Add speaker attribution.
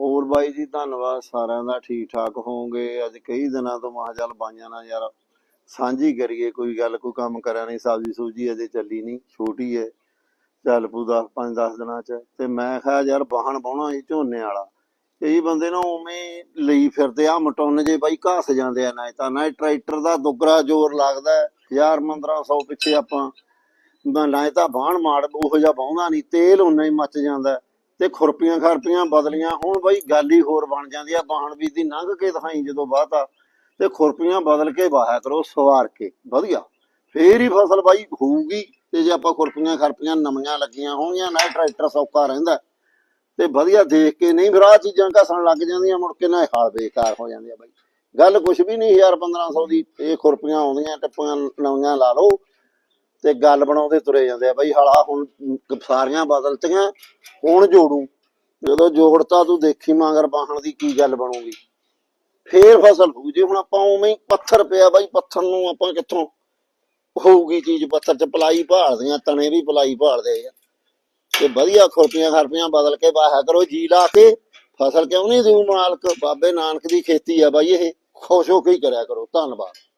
Speaker 1: ਹੋਰ ਬਾਈ ਜੀ, ਧੰਨਵਾਦ, ਸਾਰਿਆਂ ਦਾ ਠੀਕ ਠਾਕ ਹੋਵੋਗੇ। ਅੱਜ ਕਈ ਦਿਨਾਂ ਤੋਂ ਮਹਾਂ ਚੱਲ ਬਾਈਆਂ ਨਾਲ ਯਾਰ ਸਾਂਝੀ ਕਰੀਏ, ਕੋਈ ਗੱਲ, ਕੋਈ ਕੰਮ ਕਰਿਆ ਨਹੀਂ ਸਬਜ਼ੀ ਸੂਜੀ ਅਜੇ ਚੱਲੀ ਨਹੀਂ, ਛੋਟੀ ਹੈ ਚੱਲ ਪੂ 10 5 10 ਦਿਨਾਂ ਚ। ਤੇ ਮੈਂ ਕਿਹਾ ਯਾਰ ਬਾਹਣ ਬਾਉਣਾ ਸੀ ਝੋਨੇ ਵਾਲਾ। ਕਈ ਬੰਦੇ ਨਾ ਉਵੇਂ ਲਈ ਫਿਰਦੇ ਆ, ਮਟੁੰਨ ਜੇ ਬਾਈ ਘਾਸ ਜਾਂਦੇ ਆ ਨਾ ਤਾਂ ਨਾ ਟਰੈਕਟਰ ਦਾ ਦੁੱਗਰਾ ਜ਼ੋਰ ਲੱਗਦਾ ਹੈ। ਹਜ਼ਾਰ 1500 ਪਿੱਛੇ ਆਪਾਂ। ਨਾ ਤਾਂ ਬਾਹਣ ਮਾੜ, ਉਹੋ ਜਿਹਾ ਬਾਉਂਦਾ ਨਹੀਂ, ਤੇਲ ਉਨਾ ਹੀ ਮੱਚ ਜਾਂਦਾ ਤੇ ਖੁਰਪੀਆਂ ਖਰਪੀਆਂ ਬਦਲੀਆਂ। ਹੁਣ ਬਾਈ ਗੱਲ ਹੀ ਹੋਰ ਬਣ ਜਾਂਦੀ ਆ। ਬਾਹਣ ਦੀ ਲੰਘ ਕੇ ਦਿਖਾਈ ਜਦੋਂ ਬਾਹਤਾ ਤੇ ਖੁਰਪੀਆਂ ਬਦਲ ਕੇ ਵਾਹਿਆ ਕਰੋ, ਸਵਾਰ ਕੇ। ਵਧੀਆ। ਫੇਰ ਹੀ ਫਸਲ ਬਾਈ ਹੋਊਗੀ। ਤੇ ਜੇ ਆਪਾਂ ਖੁਰਪੀਆਂ ਖਰਪੀਆਂ ਨਵੀਆਂ ਲੱਗੀਆਂ ਹੋਣਗੀਆਂ, ਨਾ ਟਰੈਕਟਰ ਸੌਕਾ ਰਹਿੰਦਾ। ਤੇ ਵਧੀਆ ਦੇਖ ਕੇ ਨਹੀਂ, ਫਿਰ ਆਹ ਚੀਜ਼ਾਂ ਘਸਣ ਲੱਗ ਜਾਂਦੀਆਂ, ਮੁੜ ਕੇ ਨਾ ਇਹ ਹਾਲ ਬੇਕਾਰ ਹੋ ਜਾਂਦੇ ਆ ਬਾਈ। ਗੱਲ ਕੁਛ ਵੀ ਨਹੀਂ 1000 1500 ਦੀ। ਇਹ ਖੁਰਪੀਆਂ ਆਉਂਦੀਆਂ, ਟੱਪੀਆਂ ਨਵੀਆਂ ਲਾ ਲਓ। ਤੇ ਗੱਲ ਬਣਾਉਂਦੇ ਤੁਰੇ ਜਾਂਦੇ ਆ, ਬਈ ਹਾਲਾ ਹੁਣ ਸਾਰੀਆਂ ਬਦਲਤੀਆਂ, ਹੁਣ ਜੋੜੂ। ਜਦੋਂ ਜੋੜਤਾ ਤੂੰ ਦੇਖੀ ਮਗਰ ਬਾਹਣ ਦੀ ਕੀ ਗੱਲ ਬਣੂਗੀ। ਫੇਰ ਫਸਲ ਹੋਊ, ਜੇ ਹੁਣ ਆਪਾਂ ਉਵੇਂ ਹੀ ਪੱਥਰ ਪਿਆ ਬਾਈ, ਪੱਥਰ ਨੂੰ ਆਪਾਂ ਕਿੱਥੋਂ ਹੋਊਗੀ ਚੀਜ਼? ਪੱਥਰ ਚ ਪਲਾਈ ਭਾਲਦੀਆਂ ਤਣੇ ਵੀ ਪਲਾਈ ਭਾਲਦੇ ਆ। ਤੇ ਵਧੀਆ ਖੁਰਪੀਆਂ ਖਰਪੀਆਂ ਬਦਲ ਕੇ ਵਾਹਿਆ ਕਰੋ, ਜੀ ਲਾ ਕੇ ਫਸਲ ਕਿਉਂ ਨਹੀਂ ਦਿਉ ਮਾਲਕ? ਬਾਬੇ ਨਾਨਕ ਦੀ ਖੇਤੀ ਆ ਬਾਈ ਇਹ, ਖੁਸ਼ ਹੋ ਕੇ ਹੀ ਕਰਿਆ ਕਰੋ। ਧੰਨਵਾਦ।